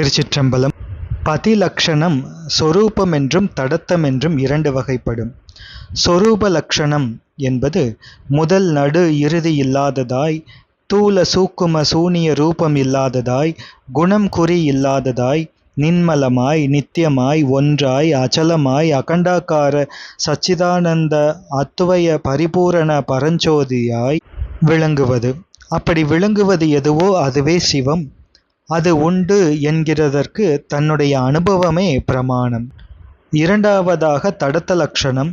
திருச்சிற்றம்பலம் பதிலக்ஷணம் சொரூபம் என்றும் தடத்தம் என்றும் இரண்டு வகைப்படும். சொரூப லக்ஷணம் என்பது முதல் நடு இறுதி இல்லாததாய் தூல சூக்கும சூனிய ரூபம் இல்லாததாய் குணம் குறி இல்லாததாய் நின்மலமாய் நித்தியமாய் ஒன்றாய் அச்சலமாய் அகண்டாக்கார சச்சிதானந்த அத்துவய பரிபூரண பரஞ்சோதியாய் விளங்குவது. அப்படி விளங்குவது எதுவோ அதுவே சிவம். அது உண்டு என்கிறதற்கு தன்னுடைய அனுபவமே பிரமாணம். இரண்டாவதாக தடத்த லட்சணம்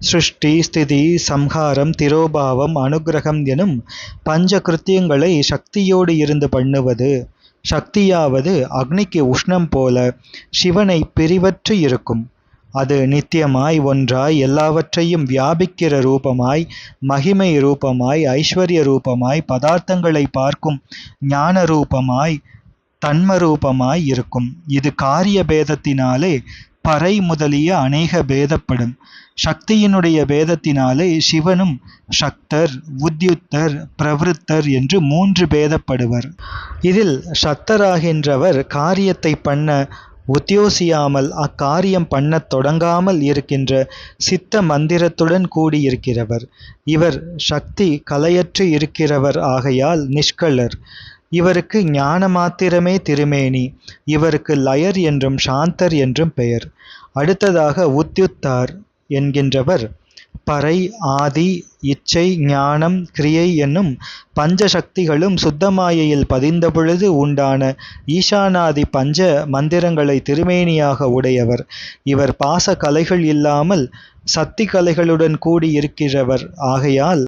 சிருஷ்டி ஸ்திதி சம்ஹாரம் திரோபாவம் அனுக்கிரகம் எனும் பஞ்ச கிருத்தியங்களை சக்தியோடு இருந்து பண்ணுவது சக்தியாவது அக்னிக்கு உஷ்ணம் போல சிவனை பிரிவற்று இருக்கும். அது நித்தியமாய் ஒன்றாய் எல்லாவற்றையும் வியாபிக்கிற ரூபமாய் மகிமை ரூபமாய் ஐஸ்வர்ய ரூபமாய் பதார்த்தங்களை பார்க்கும் ஞான ரூபமாய் தன்மரூபமாய் இருக்கும். இது காரிய பேதத்தினாலே பறை முதலிய அநேக பேதப்படும். சக்தியினுடைய பேதத்தினாலே சிவனும் சக்தர் உத்யுத்தர் பிரவருத்தர் என்று மூன்று பேதப்படுவர். இதில் சக்தராகின்றவர் காரியத்தை பண்ண உத்தியோசியாமல் அக்காரியம் பண்ணத் தொடங்காமல் இருக்கின்ற சித்த மந்திரத்துடன் கூடியிருக்கிறவர். இவர் சக்தி கலையற்று இருக்கிறவர் ஆகையால் நிஷ்கலர். இவருக்கு ஞான மாத்திரமே திருமேனி. இவருக்கு லயர் என்றும் சாந்தர் என்றும் பெயர். அடுத்ததாக உத்யுத்தார் என்கின்றவர். பறை ஆதி இச்சை ஞானம் கிரியை என்னும் பஞ்ச சக்திகளும் சுத்தமாயையில் பதிந்த பொழுது உண்டான ஈசானாதி பஞ்ச மந்திரங்களை திருமேனியாக உடையவர். இவர் பாச கலைகள் இல்லாமல் சக்தி கலைகளுடன் கூடியிருக்கிறவர். ஆகையால்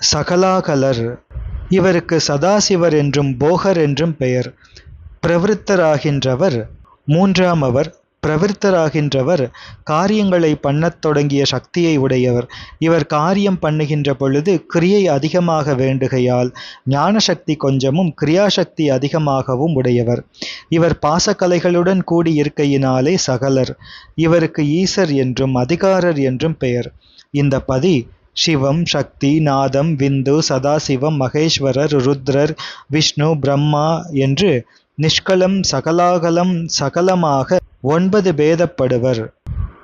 சகலாகலர். இவருக்கு சதாசிவர் என்றும் போகர் என்றும் பெயர். பிரவிருத்தராகின்றவர் மூன்றாம் அவர். பிரவிருத்தராகின்றவர் காரியங்களை பண்ணத் தொடங்கிய சக்தியை உடையவர். இவர் காரியம் பண்ணுகின்ற பொழுது கிரியை அதிகமாக வேண்டுகையால் ஞான சக்தி கொஞ்சமும் கிரியாசக்தி அதிகமாகவும் உடையவர். இவர் பாசக்கலைகளுடன் கூடி இருக்கையினாலே சகலர். இவருக்கு ஈசர் என்றும் அதிகாரர் என்றும் பெயர். இந்த பதி சிவம் சக்தி நாதம் விந்து சதாசிவம் மகேஸ்வரர் ருத்ரர் விஷ்ணு பிரம்மா என்று நிஷ்கலம் சகலாகலம் சகலமாக ஒன்பது பேதப்படுவர்.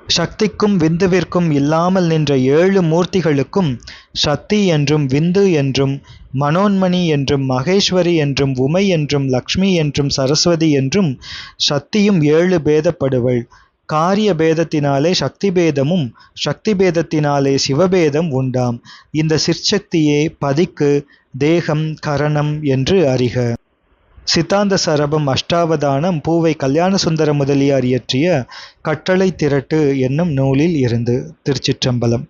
சக்திக்கும் விந்துவிற்கும் இல்லாமல் நின்ற ஏழு மூர்த்திகளுக்கும் சக்தி என்றும் விந்து என்றும் மனோன்மணி என்றும் மகேஸ்வரி என்றும் உமை என்றும் லக்ஷ்மி என்றும் சரஸ்வதி என்றும் சக்தியும் ஏழு பேதப்படுவள். காரிய பேதத்தினாலே சக்தி பேதமும் சக்தி பேதத்தினாலே சிவபேதம் உண்டாம். இந்த சிற்சக்தியே பதிக்கு தேகம் கரணம் என்று அறிக. சித்தாந்த சரபம் அஷ்டாவதானம் பூவை கல்யாண சுந்தர முதலியார் இயற்றிய கட்டளை திரட்டு என்னும் நூலில் இருந்து திருச்சிற்றம்பலம்.